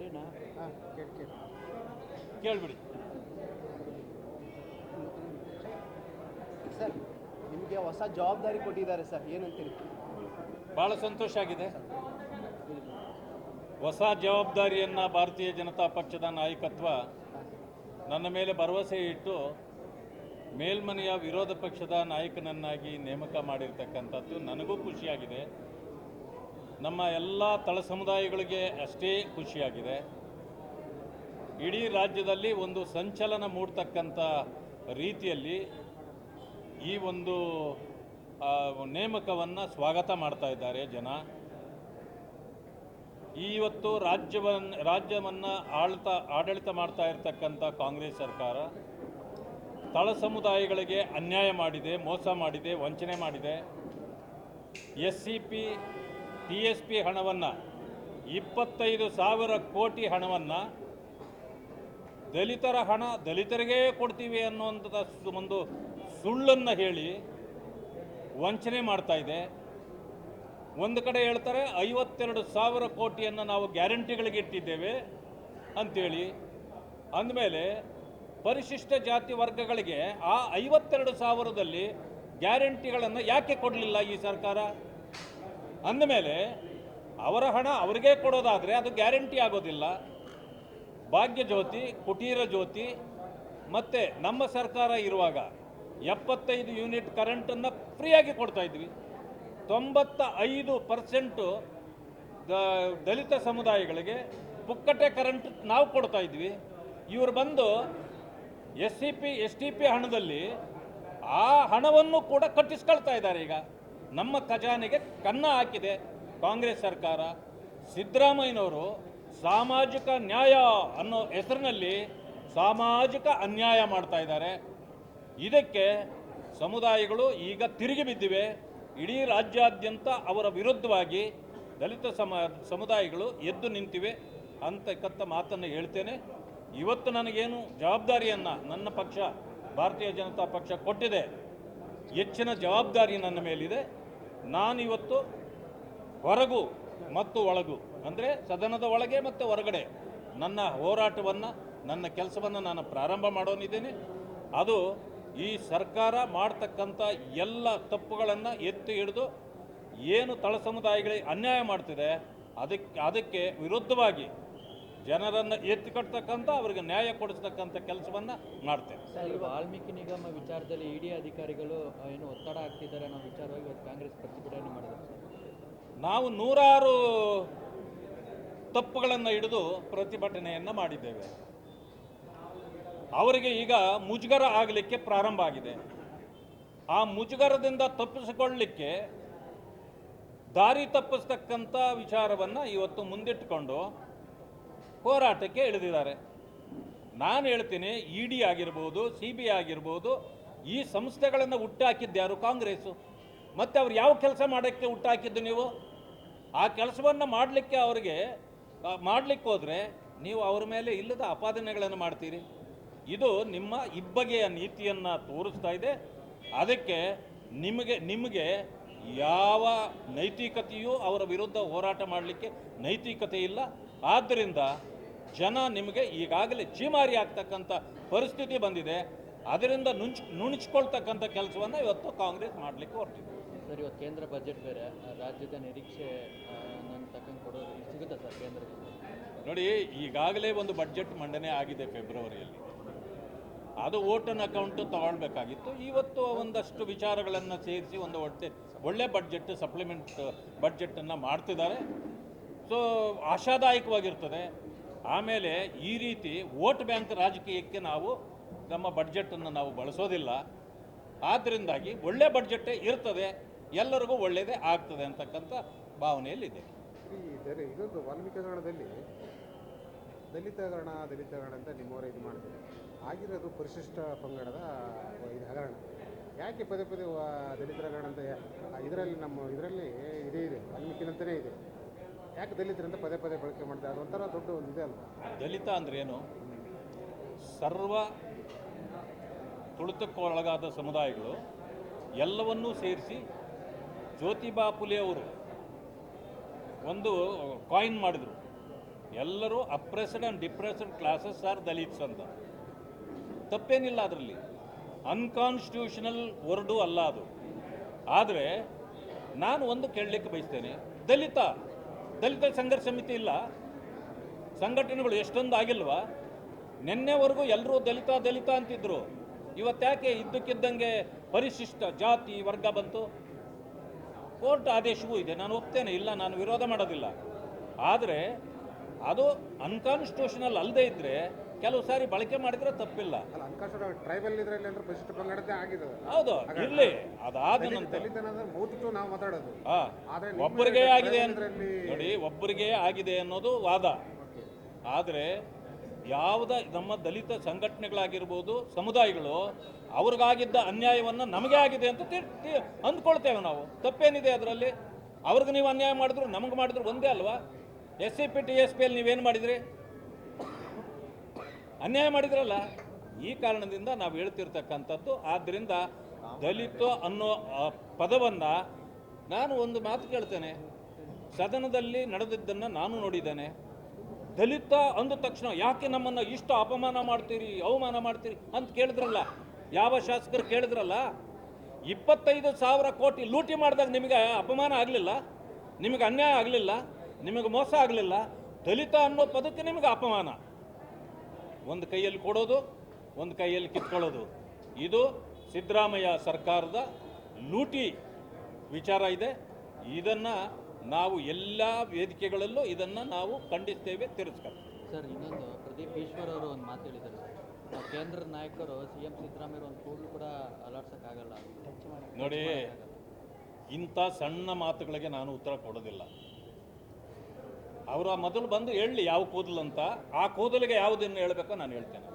ಕೇಳಿ ಕೇಳ್ಬಿಡಿ. ಸರ್ ನಿಮಗೆ ಹೊಸ ಜವಾಬ್ದಾರಿ ಕೊಟ್ಟಿದ್ದಾರೆ ಸರ್ ಏನಂತೀರಿ? ಭಾಳ ಸಂತೋಷ ಆಗಿದೆ. ಹೊಸ ಜವಾಬ್ದಾರಿಯನ್ನು ಭಾರತೀಯ ಜನತಾ ಪಕ್ಷದ ನಾಯಕತ್ವ ನನ್ನ ಮೇಲೆ ಭರವಸೆ ಇಟ್ಟು ಮೇಲ್ಮನೆಯ ವಿರೋಧ ಪಕ್ಷದ ನಾಯಕನನ್ನಾಗಿ ನೇಮಕ ಮಾಡಿರ್ತಕ್ಕಂಥದ್ದು ನನಗೂ ಖುಷಿಯಾಗಿದೆ. ನಮ್ಮ ಎಲ್ಲ ತಳ ಸಮುದಾಯಗಳಿಗೆ ಅಷ್ಟೇ ಖುಷಿಯಾಗಿದೆ. ಇಡೀ ರಾಜ್ಯದಲ್ಲಿ ಒಂದು ಸಂಚಲನ ಮೂಡ್ತಕ್ಕಂಥ ರೀತಿಯಲ್ಲಿ ಈ ಒಂದು ನೇಮಕವನ್ನು ಸ್ವಾಗತ ಮಾಡ್ತಾ ಇದ್ದಾರೆ ಜನ. ಇವತ್ತು ರಾಜ್ಯವನ್ನು ರಾಜ್ಯವನ್ನು ಆಳ್ತ, ಆಡಳಿತ ಮಾಡ್ತಾ ಇರತಕ್ಕಂಥ ಕಾಂಗ್ರೆಸ್ ಸರ್ಕಾರ ತಳ ಸಮುದಾಯಗಳಿಗೆ ಅನ್ಯಾಯ ಮಾಡಿದೆ, ಮೋಸ ಮಾಡಿದೆ, ವಂಚನೆ ಮಾಡಿದೆ. S C P T S P ಹಣವನ್ನು ಇಪ್ಪತ್ತೈದು ಸಾವಿರ ಕೋಟಿ ಹಣವನ್ನು ದಲಿತರ ಹಣ, ದಲಿತರಿಗೇ ಕೊಡ್ತೀವಿ ಅನ್ನುವಂಥದ್ದು ಒಂದು ಸುಳ್ಳನ್ನು ಹೇಳಿ ವಂಚನೆ ಮಾಡ್ತಾ ಇದೆ. ಒಂದು ಕಡೆ ಹೇಳ್ತಾರೆ ಐವತ್ತೆರಡು ಸಾವಿರ ಕೋಟಿಯನ್ನು ನಾವು ಗ್ಯಾರಂಟಿಗಳಿಗೆ ಇಟ್ಟಿದ್ದೇವೆ ಅಂಥೇಳಿ ಅಂದಮೇಲೆ ಪರಿಶಿಷ್ಟ ಜಾತಿ ವರ್ಗಗಳಿಗೆ ಆ ಐವತ್ತೆರಡು ಸಾವಿರದಲ್ಲಿ ಗ್ಯಾರಂಟಿಗಳನ್ನು ಯಾಕೆ ಕೊಡಲಿಲ್ಲ ಈ ಸರ್ಕಾರ? ಅಂದಮೇಲೆ ಅವರ ಹಣ ಅವರಿಗೆ ಕೊಡೋದಾದರೆ ಅದು ಗ್ಯಾರಂಟಿ ಆಗೋದಿಲ್ಲ. ಭಾಗ್ಯ ಜ್ಯೋತಿ, ಕುಟೀರ ಜ್ಯೋತಿ ಮತ್ತು ನಮ್ಮ ಸರ್ಕಾರ ಇರುವಾಗ ಎಪ್ಪತ್ತೈದು ಯೂನಿಟ್ ಕರೆಂಟನ್ನು ಫ್ರೀಯಾಗಿ ಕೊಡ್ತಾ ಇದ್ವಿ. ತೊಂಬತ್ತ ಐದು ಪರ್ಸೆಂಟು ದಲಿತ ಸಮುದಾಯಗಳಿಗೆ ಪುಕ್ಕಟೆ ಕರೆಂಟ್ ನಾವು ಕೊಡ್ತಾ ಇದ್ವಿ. ಇವರು ಬಂದು S C P, S T P ಹಣದಲ್ಲಿ ಆ ಹಣವನ್ನು ಕೂಡ ಕಟ್ಟಿಸ್ಕೊಳ್ತಾ ಇದ್ದಾರೆ ಈಗ. ನಮ್ಮ ಖಜಾನೆಗೆ ಕನ್ನ ಹಾಕಿದೆ ಕಾಂಗ್ರೆಸ್ ಸರ್ಕಾರ. ಸಿದ್ದರಾಮಯ್ಯನವರು ಸಾಮಾಜಿಕ ನ್ಯಾಯ ಅನ್ನೋ ಹೆಸರಿನಲ್ಲಿ ಸಾಮಾಜಿಕ ಅನ್ಯಾಯ ಮಾಡ್ತಾ ಇದ್ದಾರೆ. ಇದಕ್ಕೆ ಸಮುದಾಯಗಳು ಈಗ ತಿರುಗಿ ಬಿದ್ದಿವೆ. ಇಡೀ ರಾಜ್ಯಾದ್ಯಂತ ಅವರ ವಿರುದ್ಧವಾಗಿ ದಲಿತ ಸಮ, ಸಮುದಾಯಗಳು ಎದ್ದು ನಿಂತಿವೆ ಅಂತಕ್ಕಂಥ ಮಾತನ್ನು ಹೇಳ್ತೇನೆ. ಇವತ್ತು ನನಗೇನು ಜವಾಬ್ದಾರಿಯನ್ನು ನನ್ನ ಪಕ್ಷ, ಭಾರತೀಯ ಜನತಾ ಪಕ್ಷ ಕೊಟ್ಟಿದೆ. ಹೆಚ್ಚಿನ ಜವಾಬ್ದಾರಿ ನನ್ನ ಮೇಲಿದೆ. ನಾನಿವತ್ತು ಹೊರಗು ಮತ್ತು ಒಳಗು. ಅಂದರೆ ಸದನದ ಒಳಗೆ ಮತ್ತು ಹೊರಗಡೆ. ನನ್ನ ಹೋರಾಟವನ್ನು, ನನ್ನ ಕೆಲಸವನ್ನು ನಾನು ಪ್ರಾರಂಭ ಮಾಡೋನಿದ್ದೇನೆ. ಅದು ಈ ಸರ್ಕಾರ ಮಾಡ್ತಕ್ಕಂಥ ಎಲ್ಲ ತಪ್ಪುಗಳನ್ನು ಎತ್ತಿ ಹಿಡಿದು ಏನು ತಳ ಸಮುದಾಯಗಳಿಗೆ ಅನ್ಯಾಯ ಮಾಡ್ತಿದೆ ಅದಕ್ಕೆ ಅದಕ್ಕೆ ವಿರುದ್ಧವಾಗಿ ಜನರನ್ನು ಎತ್ತಿ ಕಟ್ತಕ್ಕಂಥ ಅವರಿಗೆ ನ್ಯಾಯ ಕೊಡಿಸ್ತಕ್ಕಂಥ ಕೆಲಸವನ್ನು ಮಾಡ್ತೇವೆ. ಸರ್ ವಾಲ್ಮೀಕಿ ನಿಗಮ ವಿಚಾರದಲ್ಲಿ ಇಡಿ ಅಧಿಕಾರಿಗಳು ಏನು ಒತ್ತಡ ಆಗ್ತಿದ್ದಾರೆ ಅನ್ನೋ ವಿಚಾರವಾಗಿ ಇವತ್ತು ಕಾಂಗ್ರೆಸ್ ಪ್ರತಿಭಟನೆ ಮಾಡಿದ್ದಾರೆ ಸರ್ ನಾವು ನೂರಾರು ತಪ್ಪುಗಳನ್ನು ಹಿಡಿದು ಪ್ರತಿಭಟನೆಯನ್ನು ಮಾಡಿದ್ದೇವೆ. ಅವರಿಗೆ ಈಗ ಮುಜುಗರ ಆಗಲಿಕ್ಕೆ ಪ್ರಾರಂಭ ಆಗಿದೆ. ಆ ಮುಜುಗರದಿಂದ ತಪ್ಪಿಸಿಕೊಳ್ಳಲಿಕ್ಕೆ ದಾರಿ ತಪ್ಪಿಸ್ತಕ್ಕಂಥ ವಿಚಾರವನ್ನು ಇವತ್ತು ಮುಂದಿಟ್ಟುಕೊಂಡು ಹೋರಾಟಕ್ಕೆ ಇಳಿದಿದ್ದಾರೆ. ನಾನು ಹೇಳ್ತೀನಿ, ಇ ಡಿ ಆಗಿರ್ಬೋದು, ಸಿ ಬಿ ಆಗಿರ್ಬೋದು, ಈ ಸಂಸ್ಥೆಗಳನ್ನು ಹುಟ್ಟಾಕಿದ್ದು ಯಾರು? ಕಾಂಗ್ರೆಸ್ಸು. ಮತ್ತು ಅವ್ರು ಯಾವ ಕೆಲಸ ಮಾಡೋಕ್ಕೆ ಹುಟ್ಟಾಕಿದ್ದು ನೀವು? ಆ ಕೆಲಸವನ್ನು ಮಾಡಲಿಕ್ಕೆ ಅವರಿಗೆ ಮಾಡಲಿಕ್ಕೆ ಹೋದರೆ ನೀವು ಅವ್ರ ಮೇಲೆ ಇಲ್ಲದ ಅಪಾದನೆಗಳನ್ನು ಮಾಡ್ತೀರಿ. ಇದು ನಿಮ್ಮ ಇಬ್ಬಗೆಯ ನೀತಿಯನ್ನು ತೋರಿಸ್ತಾ ಇದೆ. ಅದಕ್ಕೆ ನಿಮಗೆ ನಿಮಗೆ ಯಾವ ನೈತಿಕತೆಯೂ ಅವರ ವಿರುದ್ಧ ಹೋರಾಟ ಮಾಡಲಿಕ್ಕೆ ನೈತಿಕತೆ ಇಲ್ಲ. ಆದ್ದರಿಂದ ಜನ ನಿಮಗೆ ಈಗಾಗಲೇ ಜೀಮಾರಿ ಆಗ್ತಕ್ಕಂಥ ಪರಿಸ್ಥಿತಿ ಬಂದಿದೆ. ಅದರಿಂದ ನುಂಚ್ ನುಣುಚ್ಕೊಳ್ತಕ್ಕಂಥ ಕೆಲಸವನ್ನು ಇವತ್ತು ಕಾಂಗ್ರೆಸ್ ಮಾಡಲಿಕ್ಕೆ ಹೊರಟಿದೆ. ಸರ್ ಇವತ್ತು ಕೇಂದ್ರ ಬಜೆಟ್ ಬೇರೆ ರಾಜ್ಯದ ನಿರೀಕ್ಷೆ ತಕ್ಕಂಗೆ ಕೊಡೋದು ಸಿಗುತ್ತಾ ಸರ್ ಕೇಂದ್ರದಿಂದ? ನೋಡಿ ಈಗಾಗಲೇ ಒಂದು ಬಡ್ಜೆಟ್ ಮಂಡನೆ ಆಗಿದೆ ಫೆಬ್ರವರಿಯಲ್ಲಿ. ಅದು ಓಟನ್ ಅಕೌಂಟು ತಗೊಳ್ಬೇಕಾಗಿತ್ತು. ಇವತ್ತು ಒಂದಷ್ಟು ವಿಚಾರಗಳನ್ನು ಸೇರಿಸಿ ಒಂದು ಒಳ್ಳೆ ಒಳ್ಳೆ ಬಡ್ಜೆಟ್ ಸಪ್ಲಿಮೆಂಟ್ ಬಡ್ಜೆಟನ್ನು ಮಾಡ್ತಿದ್ದಾರೆ. ಸೊ ಆಶಾದಾಯಕವಾಗಿರ್ತದೆ. ಆಮೇಲೆ ಈ ರೀತಿ ವೋಟ್ ಬ್ಯಾಂಕ್ ರಾಜಕೀಯಕ್ಕೆ ನಾವು ನಮ್ಮ ಬಡ್ಜೆಟನ್ನು ನಾವು ಬಳಸೋದಿಲ್ಲ. ಆದ್ದರಿಂದಾಗಿ ಒಳ್ಳೆ ಬಡ್ಜೆಟ್ಟೇ ಇರ್ತದೆ. ಎಲ್ಲರಿಗೂ ಒಳ್ಳೆಯದೇ ಆಗ್ತದೆ ಅಂತಕ್ಕಂಥ ಭಾವನೆಯಲ್ಲಿದೆ. ಇದೊಂದು ವಾಲ್ಮೀಕಿ ಹಗರಣದಲ್ಲಿ ದಲಿತಗಣ ದಲಿತಗಣ ಅಂತ ನಿಮ್ಮವರೇ ಇದು ಮಾಡ್ತಾರೆ ಆಗಿರೋದು ಪರಿಶಿಷ್ಟ ಪಂಗಡದ ಇದು ಹಗರಣ. ಯಾಕೆ ಪದೇ ಪದೇ ವ- ದಲಿತರ ಗಣ ಅಂತ ಇದರಲ್ಲಿ ನಮ್ಮ ಇದರಲ್ಲಿ ಇದೇ ಇದೆ. ವಾಲ್ಮೀಕಿನಂತಲೇ ಇದೆ. ಯಾಕೆ ದಲಿತರಿಂದ ಪದೇ ಪದೇ ಬಳಕೆ ಮಾಡಿದೆ? ಒಂಥರ ದೊಡ್ಡ ಒಂದು ಇದೆ ಅಲ್ವಾ? ದಲಿತ ಅಂದ್ರೇನು ಸರ್ವ ತುಳಿತಕ್ಕೊಳಗಾದ ಸಮುದಾಯಗಳು ಎಲ್ಲವನ್ನೂ ಸೇರಿಸಿ ಜ್ಯೋತಿಬಾ ಫುಲೆ ಅವರು ಒಂದು ಕಾಯಿನ್ ಮಾಡಿದರು. ಎಲ್ಲರೂ oppressed and depressed classes are Dalits ಅಂತ. ತಪ್ಪೇನಿಲ್ಲ ಅದರಲ್ಲಿ. ಅನ್ಕಾನ್ಸ್ಟಿಟ್ಯೂಷನಲ್ ವರ್ಡು ಅಲ್ಲ ಅದು. ಆದರೆ ನಾನು ಒಂದು ಕೇಳಲಿಕ್ಕೆ ಬಯಸ್ತೇನೆ, ದಲಿತ ದಲಿತ ಸಂಘರ್ಷ ಸಮಿತಿ ಇಲ್ಲ. ಸಂಘಟನೆಗಳು ಎಷ್ಟೊಂದು ಆಗಿಲ್ವಾ? ನಿನ್ನೆವರೆಗೂ ಎಲ್ಲರೂ ದಲಿತ ದಲಿತ ಅಂತಿದ್ರು. ಇವತ್ತ್ಯಾಕೆ ಇದ್ದಕ್ಕಿದ್ದಂಗೆ ಪರಿಶಿಷ್ಟ ಜಾತಿ ವರ್ಗ ಬಂತು? ಕೋರ್ಟ್ ಆದೇಶವೂ ಇದೆ. ನಾನು ಒಪ್ತೇನೆ. ಇಲ್ಲ, ನಾನು ವಿರೋಧ ಮಾಡೋದಿಲ್ಲ. ಆದರೆ ಅದು ಅನ್ಕಾನ್ಸ್ಟಿಟ್ಯೂಷನಲ್ ಅಲ್ಲದೆ ಇದ್ದರೆ ಕೆಲವು ಸಾರಿ ಬಳಕೆ ಮಾಡಿದ್ರೆ ತಪ್ಪಿಲ್ಲ. ಅಲ್ಲ ಟ್ರೈಬಲ್ ಇದ್ರಲ್ಲಿ ಅಂದ್ರೆ ಆಗಿದೆ. ಹೌದು ಇಲ್ಲಿ ಅದಾದ ನಂತರ. ನಾವು ಮಾತಾಡೋದು. ಆ, ಆದ್ರೆ ನಿಮ್ಮ ಒಬ್ಬರಿಗೆ ಆಗಿದೆ ಇದ್ರಲ್ಲಿ- ನೋಡಿ ಒಬ್ಬರಿಗೆ ಆಗಿದೆ ಅನ್ನೋದು ವಾದ. ಆದರೆ ಯಾವುದ ನಮ್ಮ ದಲಿತ ಸಂಘಟನೆಗಳಾಗಿರ್ಬೋದು ಸಮುದಾಯಗಳು ಅವ್ರಿಗಾಗಿದ್ದ ಅನ್ಯಾಯವನ್ನು ನಮಗೆ ಆಗಿದೆ ಅಂತ ತಿ- ತಿ- ಅಂದ್ಕೊಳ್ತೇವೆ ನಾವು. ತಪ್ಪೇನಿದೆ ಅದರಲ್ಲಿ? ಅವ್ರಿಗೆ ನೀವು ಅನ್ಯಾಯ ಮಾಡಿದ್ರು ನಮಗೆ ಮಾಡಿದ್ರು ಒಂದೇ ಅಲ್ವಾ? S C P T S P ಅಲ್ಲಿ ನೀವೇನು ಮಾಡಿದ್ರಿ? ಅನ್ಯಾಯ ಮಾಡಿದ್ರಲ್ಲ, ಈ ಕಾರಣದಿಂದ ನಾವು ಹೇಳ್ತಿರ್ತಕ್ಕಂಥದ್ದು. ಆದ್ದರಿಂದ ದಲಿತ ಅನ್ನೋ ಪದವನ್ನು ನಾನು ಒಂದು ಮಾತು ಕೇಳ್ತೇನೆ. ಸದನದಲ್ಲಿ ನಡೆದಿದ್ದನ್ನು ನಾನು ನೋಡಿದ್ದೇನೆ. ದಲಿತ ಅಂದ ತಕ್ಷಣ ಯಾಕೆ ನಮ್ಮನ್ನು ಇಷ್ಟು ಅಪಮಾನ ಮಾಡ್ತೀರಿ, ಅವಮಾನ ಮಾಡ್ತೀರಿ ಅಂತ ಕೇಳಿದ್ರಲ್ಲ. ಯಾವ ಶಾಸಕರು ಕೇಳಿದ್ರಲ್ಲ, ಇಪ್ಪತ್ತೈದು ಸಾವಿರ ಕೋಟಿ ಲೂಟಿ ಮಾಡಿದಾಗ ನಿಮಗೆ ಅಪಮಾನ ಆಗಲಿಲ್ಲ, ನಿಮಗೆ ಅನ್ಯಾಯ ಆಗಲಿಲ್ಲ, ನಿಮಗೆ ಮೋಸ ಆಗಲಿಲ್ಲ. ದಲಿತ ಅನ್ನೋ ಪದಕ್ಕೆ ನಿಮಗೆ ಅಪಮಾನ. ಒಂದು ಕೈಯಲ್ಲಿ ಕೊಡೋದು ಒಂದು ಕೈಯಲ್ಲಿ ಕಿತ್ಕೊಳ್ಳೋದು. ಇದು ಸಿದ್ದರಾಮಯ್ಯ ಸರ್ಕಾರದ ಲೂಟಿ ವಿಚಾರ ಇದೆ. ಇದನ್ನು ನಾವು ಎಲ್ಲ ವೇದಿಕೆಗಳಲ್ಲೂ ಇದನ್ನು ನಾವು ಖಂಡಿಸ್ತೇವೆ ತಿರುಸ್ಕರ್ ಸರ್ ಇನ್ನೊಂದು ಪ್ರದೀಪ್ ಈಶ್ವರ್ ಅವರು ಒಂದು ಮಾತು ಹೇಳಿದ್ದಾರೆ. ಕೇಂದ್ರ ಕೇಂದ್ರದ ನಾಯಕರು ಸಿ ಎಂ ಸಿದ್ದರಾಮಯ್ಯ ಒಂದು ಕೂಡಲು ಕೂಡ ಅಲಾಡ್ಸೋಕ್ಕಾಗಲ್ಲ ನೋಡಿ ಇಂಥ ಸಣ್ಣ ಮಾತುಗಳಿಗೆ ನಾನು ಉತ್ತರ ಕೊಡೋದಿಲ್ಲ. ಅವರ ಮೊದಲು ಬಂದು ಹೇಳಲಿ ಯಾವ ಕೂದಲು ಅಂತ ಆ ಕೂದಲಿಗೆ ಯಾವುದನ್ನು ಹೇಳಬೇಕೋ ನಾನು ಹೇಳ್ತೇನೆ.